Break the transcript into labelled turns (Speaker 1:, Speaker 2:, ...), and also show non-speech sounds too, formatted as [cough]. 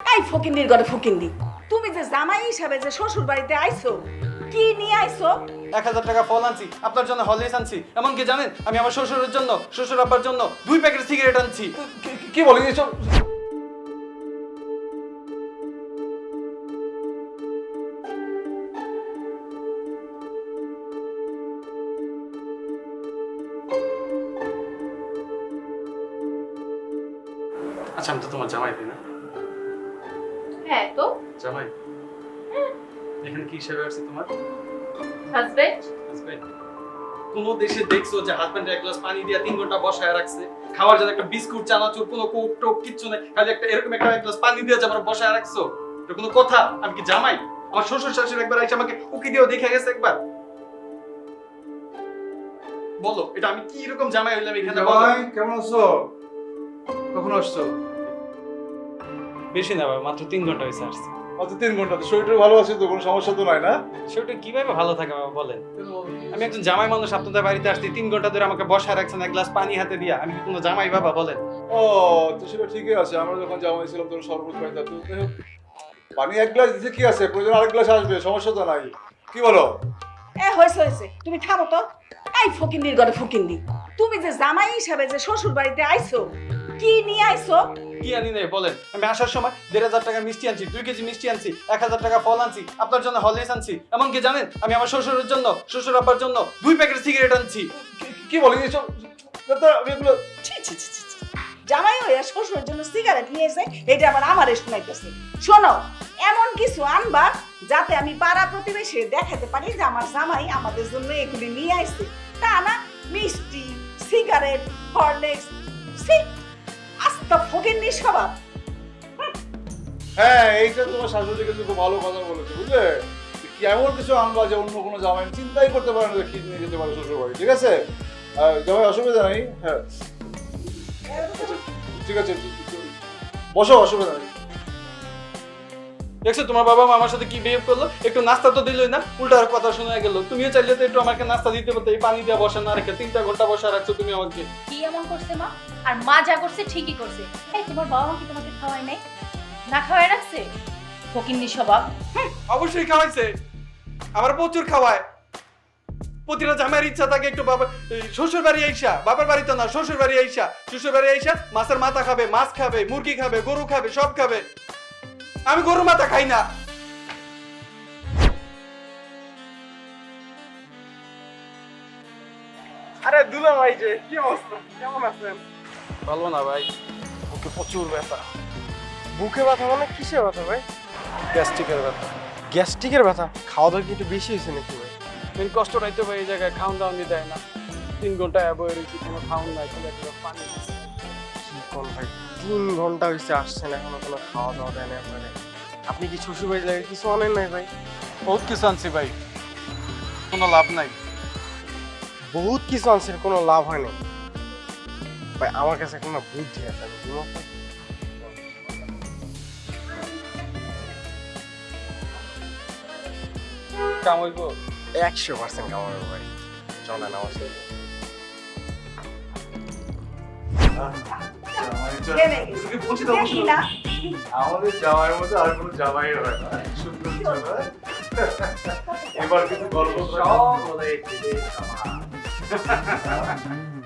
Speaker 1: এই ফকিন্দির ঘরে ফকিন্দি। তুমি যে জামাই হিসাবে যে শ্বশুর বাড়িতে আইছো কি নিয়ে আইছো?
Speaker 2: এক হাজার টাকা ফল আনছি আপনার জন্য হলিস আনছি। এমনকি জানেন আমি আমার শ্বশুরের জন্য শ্বশুর আব্বার জন্য দুই প্যাকেট সিগারেট আনছি।
Speaker 3: কি- এসব?
Speaker 2: আচ্ছা আমি তো তোমার জামাই তাই না?
Speaker 4: হ্যাঁ তো?
Speaker 2: জামাই এখানে কি হিসেবে আসছে তোমার?
Speaker 4: হাজবেন্ড
Speaker 2: হাজবেন্ড কোন দেশে দেখছ যে হাজবেন্ড এক গ্লাস পানি দিয়ে তিন ঘণ্টা বসায় রাখছে? খাওয়ার জন্য একটা বিস্কুট চানাচুর কোনো কোক টোক কিচ্ছু নেই। খালি একটা এরকম একটা এক গ্লাস পানি দিয়ে যাবার বসায় রাখছো। এটা কোনো কথা? আমি কি জামাই? আমার শ্বশুর শাশুড়ি একবার এসে আমাকে উকি দিয়েও দেখে গেছে একবার। বলো এটা আমি কি রকম জামাই হইলাম এখানে? বলো।
Speaker 3: কেমন আছো? কখন আসছো?
Speaker 2: বেশি না বাবা মাত্র তিন ঘণ্টা হয়েছে আসছে
Speaker 3: মাত্র তিন ঘণ্টা শরীরটা ভালো আছে তো কোনো সমস্যা তো নাই না?
Speaker 2: সেটা কীভাবে ভালো থাকে বাবা বলেন? আমি একজন জামাই মানুষ আপনাদের বাড়িতে আসছি তিন ঘণ্টা ধরে আমাকে বসায় রাখছেন এক গ্লাস পানি হাতে দিয়া। আমি কি কোনো জামাই বাবা বলেন?
Speaker 3: ও তো সেটা ঠিকই আছে আমরা যখন জামাই ছিলাম তখন শরবত খাইতাম তো পানি এক গ্লাস দিতে কি আছে? প্রয়োজন আরেক গ্লাস আসবে সমস্যা তো নাই। কি বলো?
Speaker 1: এ হয়েছে হয়েছে। তুমি থামো তো। এই ফকিন্দির ঘরে ফকিন্দি তুমি যে জামাই হিসাবে যে শ্বশুর বাড়িতে আইছো কি নিয়ে আইছো?
Speaker 2: কি আনি নেই বলেন? আমি আসার সময় দেড় হাজার টাকা মিষ্টি আনছি দুই কেজি মিষ্টি আনছি এক হাজার টাকা ফল আনছি আপনার জন্য হলিস আনছি। এমনকি জানেন আমি আমার শ্বশুরের জন্য শ্বশুর আব্বার জন্য দুই প্যাকেট সিগারেট আনছি।
Speaker 3: কি- কি বলি এসব আমি এগুলো
Speaker 1: ছি ছি ছি ছি, ছি। জামাই হইয়া শ্বশুরের জন্য সিগারেট নিয়েছে এটা আবার আমারে শোনো এমন কিছু আনবা যাতে আমি পাড়া প্রতিবেশী দেখাতে পারি যে আমার জামাই আমাদের জন্য এগুলি নিয়ে আইছে। তা না মিষ্টি সিগারেট হরলিক্স আস্তা ফকির স্বভাব
Speaker 3: হ্যাঁ এইটা তোমার শাশুড়ি কিন্তু খুব ভালো কথা বলেছে বুঝলে? এমন কিছু আনবা যে অন্য কোনো জামাই চিন্তাই করতে পারে না কি নিয়ে যেতে পারে শ্বশুর ঠিক আছে? জামাই অসুবিধা নেই হ্যাঁ। আচ্ছা, ঠিক আছে। বসো অসুবিধা নেই।
Speaker 2: দেখছ তোমার বাবা মা আমার সাথে কি বিহেভ করল? একটু নাস্তা তো দিলই না উল্টার কথা শোনা গেল। তুমিও চাইলে তো একটু আমাকে নাস্তা দিতে পারতে এই পানি দিয়ে বসে না রেখে তিনটা ঘণ্টা বসে রাখছো তুমি আমাকে।
Speaker 4: কি এমন করছে মা? আর মা যা করছে ঠিকই করছে। এই তোমার বাবা মা কি তোমাকে খাওয়ায় নাই? না খাওয়ায় রাখছে? ফকিন্নি স্বভাব।
Speaker 2: অবশ্যই খাওয়াইছে। আমার প্রচুর খাওয়ায়। প্রতিটা জামাইয়ের ইচ্ছা থাকে একটু বাবা শ্বশুর বাড়ি আইসা বাবার বাড়িতে না শ্বশুর বাড়ি আইসা শ্বশুর বাড়ি আইসা মাছের মাথা খাবে মাছ খাবে মুরগি খাবে গরু খাবে সব খাবে। আমি গরু মাথা খাই না।
Speaker 5: আরে দুলা ভাই যে কি অবস্থা? কেমন আছেন?
Speaker 2: বলব না ভাই
Speaker 5: বুকে প্রচুর ব্যথা। বুকে ব্যথা মানে কিসের ব্যথা ভাই?
Speaker 2: গ্যাস্ট্রিকের ব্যাপার
Speaker 5: গ্যাস্ট্রিকের ব্যথা? খাওয়া দাওয়া কি একটু বেশি হয়েছে নাকি ভাই?
Speaker 2: মেন কষ্ট রাইতে ভাই এই জায়গায় খাওয়ান দাওয়ান দেয় না। তিন ঘণ্টা রয়েছি কোনো খাওয়ান নাই কোনো একটা পানি।
Speaker 5: কি কোন ভাই? তিন ঘণ্টা হয়েছে আসছেন এখনও কোনো খাওয়া দাওয়া দেয় না আপনারে আপনি কি শ্বশুর বাড়ি লাগে কিছু আনেন নাই ভাই?
Speaker 2: বহুত কিছু আনছি ভাই। কোনো লাভ নাই।
Speaker 5: বহুত কিছু আনছেন কোনো লাভ হয় না ভাই আমার কাছে কোনো বুদ্ধি আছে দিব
Speaker 2: কামাইবো
Speaker 5: একশো পার্সেন্ট কামাবে ভাই। চলেন আমার সাথে।
Speaker 1: জেনে গেছি। না।
Speaker 3: আমাদের জামাইয়ের মধ্যে আর কোনো জামাই হয় না। সুন্দর জামাই। এবার কিন্তু গল্প
Speaker 5: সব বলে [laughs]